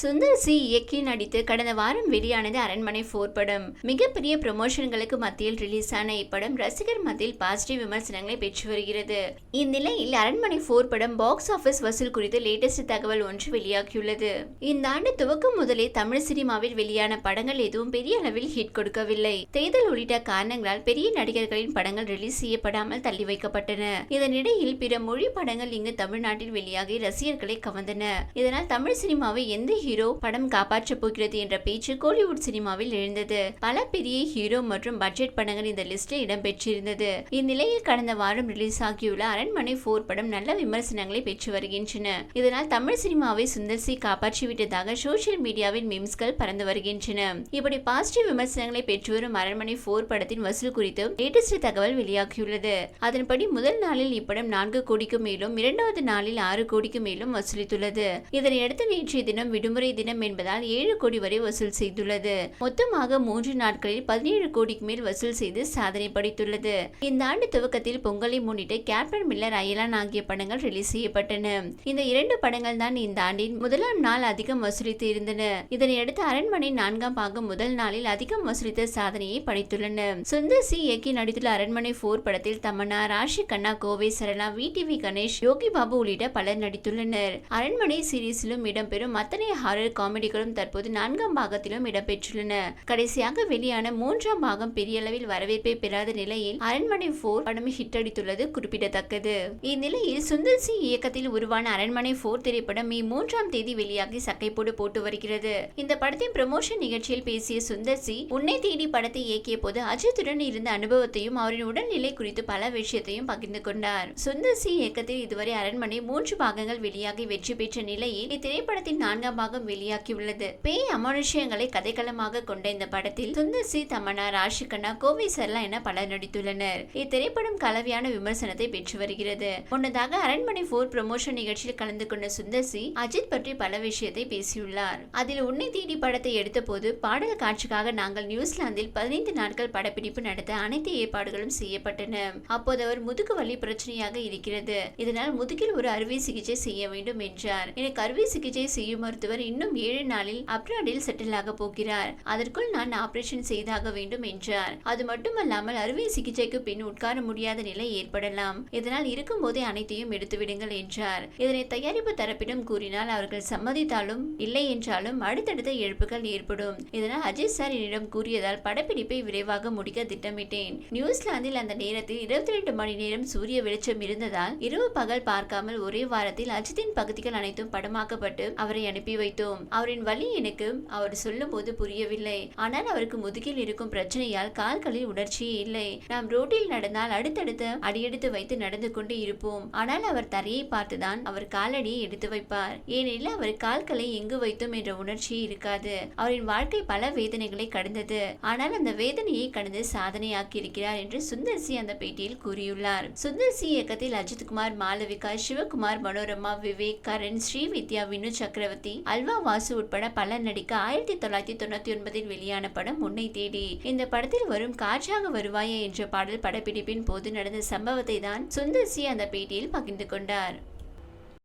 Sundar C இயக்கி நடித்து கடந்த வாரம் வெளியானது அரண்மனை ஃபோர் படம். மிகப்பெரிய ப்ரமோஷன்களுக்கு மத்தியில் ரிலீஸ் ஆன இப்படம் ரசிகர் மத்தியில் பாசிட்டிவ் விமர்சனங்களை பெற்று வருகிறது. இந்நிலையில் அரண்மனை போர் படம் பாக்ஸ் ஆபீஸ் வசூல் குறித்து லேட்டஸ்ட் தகவல் ஒன்று வெளியாகியுள்ளது. இந்த ஆண்டு துவக்கம் முதலே தமிழ் சினிமாவில் வெளியான படங்கள் எதுவும் பெரிய அளவில் ஹிட் கொடுக்கவில்லை. தேர்தல் உள்ளிட்ட காரணங்களால் பெரிய நடிகர்களின் படங்கள் ரிலீஸ் செய்யப்படாமல் தள்ளி வைக்கப்பட்டன. இதனிடையில் பிற மொழி படங்கள் இங்கு தமிழ்நாட்டில் வெளியாகி ரசிகர்களை கவர்ந்தன. இதனால் தமிழ் சினிமாவை எந்த ஹீரோ படம் காப்பாற்றப் போகிறது என்ற பேச்சு கோலிவுட் சினிமாவில் எழுந்தது. பல பெரிய ஹீரோ மற்றும் பட்ஜெட் படங்கள் இந்த லிஸ்டில் இடம்பெற்றிருந்தது. இந்நிலையில் கடந்த வாரம் ரிலீஸ் ஆகியுள்ள அரண்மனை போர் படம் நல்ல விமர்சனங்களை பெற்று வருகின்றன. இதனால் தமிழ் சினிமாவை சுந்தர் சி காப்பாற்றிவிட்டதாக சோசியல் மீடியாவில் மீம்ஸ்கள் பறந்து வருகின்றன. இப்படி பாசிட்டிவ் விமர்சனங்களை பெற்று வரும் அரண்மனை போர் படத்தின் வசூல் குறித்து லேட்டஸ்ட் தகவல் வெளியாகியுள்ளது. அதன்படி முதல் நாளில் இப்படம் நான்கு கோடிக்கு மேலும் இரண்டாவது நாளில் ஆறு கோடிக்கு மேலும் வசூலித்துள்ளது. இதனையடுத்து நேற்றைய தினம் விடும் விடுமுறை தினம் என்பதால் ஏழு கோடி வரை வசூல் செய்துள்ளது. மொத்தமாக மூன்று நாட்களில் பதினேழு கோடிக்கு மேல் வசூல் செய்து சாதனை படைத்துள்ளது. இந்த ஆண்டு துவக்கத்தில் பொங்கலை முன்னிட்டு கேப்டன் மில்லர் அயலான் ஆகிய படங்கள் ரிலீஸ் செய்யப்பட்டன. இந்த இரண்டு படங்கள் தான் இந்த ஆண்டின் முதலாம் நாள் அதிகம் வசூலித்து இருந்தன. இதனையடுத்து அரண்மனை நான்காம் பாகம் முதல் நாளில் அதிகம் வசூலித்த சாதனையை படைத்துள்ளன. சுந்தர் சி இயக்கி நடித்துள்ள அரண்மனை போர் படத்தில் தமன்னா ராஷி கண்ணா கோவை சரளா வி டிவி கணேஷ் யோகி பாபு உள்ளிட்ட பலர் நடித்துள்ளனர். அரண்மனை சீரீஸிலும் இடம்பெறும் அத்தனை ஹாரர் காமெடிகளும் தற்போது நான்காம் பாகத்திலும் இடம்பெற்றுள்ளன. கடைசியாக வெளியான மூன்றாம் பாகம் பெரிய அளவில் வரவேற்பை பெறாத நிலையில் அரண்மனை போர் படம் ஹிட் அடித்துள்ளது குறிப்பிடத்தக்கது. இந்நிலையில் சுந்தர் சிங் இயக்கத்தில் உருவான அரண்மனை போர் திரைப்படம் மே மூன்றாம் தேதி வெளியாகி சக்கைப்போடு போட்டு வருகிறது. இந்த படத்தின் ப்ரமோஷன் நிகழ்ச்சியில் பேசிய சுந்தர் சி உன்னை தேடி படத்தை இயக்கிய போது அஜித்துடன் இருந்த அனுபவத்தையும் அவரின் உடல்நிலை குறித்து பல விஷயத்தையும் பகிர்ந்து கொண்டார். சுந்தர் சி இயக்கத்தில் இதுவரை அரண்மனை மூன்று பாகங்கள் வெளியாகி வெற்றி பெற்ற நிலையில் இத்திரைப்படத்தின் நான்காம் பாகம் வெளியாகியுள்ளது. பேய் அமானுஷ்யங்களை கதைக்களமாக கொண்ட இந்த படத்தில் சுந்தர் சி. தமன்னா ராஷிகண்ணா கோவை சர்லா என பலர் நடித்துள்ளனர். இத்திரைப்படம் கலவையான விமர்சனத்தை பெற்று வருகிறது. முன்னதாக அரண்மனை போர் ப்ரமோஷன் நிகழ்ச்சியில் கலந்து கொண்ட சுந்தர் சி. அஜித் பற்றி பல விஷயத்தை பேசியுள்ளார். அதில் உன்னை தேடி படத்தை எடுத்தபோது பாடல் காட்சிக்காக நாங்கள் நியூசிலாந்தில் பதினைந்து நாட்கள் படப்பிடிப்பு நடத்த அனைத்து ஏற்பாடுகளும் செய்யப்பட்டன. அப்போது அவர் முதுகு வலி பிரச்சனையாக இருக்கிறது. இதனால் முதுகில் ஒரு அறுவை சிகிச்சை செய்ய வேண்டும் என்றார். எனக்கு அறுவை சிகிச்சை செய்யும் மருத்துவர் இன்னும் ஏழு நாளில் அப்ராடில் செட்டில் ஆக போகிறார். அதற்குள் நான் ஆபரேஷன் செய்தாக வேண்டும் என்றார். அது மட்டுமல்லாமல் அறுவை சிகிச்சைக்கு பின் உட்கார முடியாத நிலை ஏற்படலாம். இதனால் இருக்கும்போதே அனைத்தையும் எடுத்துவிடுங்கள் என்றார். இதனை தயாரிப்பு தரப்பிடம் கூறினால் அவர்கள் சம்மதித்தாலும் இல்லை என்றாலும் அடுத்தடுத்த இழப்புகள் ஏற்படும். இதனால் அஜித் சார் என்னிடம் கூறியதால் படப்பிடிப்பை விரைவாக முடிக்க திட்டமிட்டேன். நியூசிலாந்தில் அந்த நேரத்தில் இருபத்தி ரெண்டு மணி நேரம் சூரிய வெளிச்சம் இருந்ததால் இரவு பகல் பார்க்காமல் ஒரே வாரத்தில் அஜித்தின் பகுதிகள் அனைத்தும் படமாக்கப்பட்டு அவரை அனுப்பி வைத்தோம் அவரின் வலி எனக்கு அவர் சொல்லும் போது புரியவில்லை. ஆனால் அவருக்கு முதுகில் இருக்கும் பிரச்சனையால் கால்களில் உணர்ச்சியே இல்லை. நாம் ரோட்டில் நடந்தால் அடுத்தடுத்து அடியெடுத்து வைத்து நடந்து கொண்டு இருப்போம். ஆனால் அவர் தரையை பார்த்துதான் அவர் காலடியை எடுத்து வைப்பார். ஏனெனில் அவர் கால்களை எங்கு வைத்தோம் என்ற உணர்ச்சியே இருக்காது. அவரின் வாழ்க்கை பல வேதனைகளை கடந்தது. ஆனால் அந்த வேதனையை கடந்து சாதனையாக்கி இருக்கிறார் என்று சுந்தர்சி அந்த பேட்டியில் கூறியுள்ளார். சுந்தர்சி இயக்கத்தில் அஜித்குமார் மாளவிகா சிவகுமார் மனோரமா விவேக் கரண் ஸ்ரீவித்யா வினு சக்கரவர்த்தி அல் செல்வா வாசு உட்பட பலர் நடிக்க ஆயிரத்தி தொள்ளாயிரத்தி தொண்ணூத்தி ஒன்பதில் வெளியான படம் உன்னை தேடி. இந்த படத்தில் வரும் காற்றாக வருவாயா என்ற பாடல் படப்பிடிப்பின் போது நடந்த சம்பவத்தை தான் சுந்தர் சி அந்த பேட்டியில் பகிர்ந்து கொண்டார்.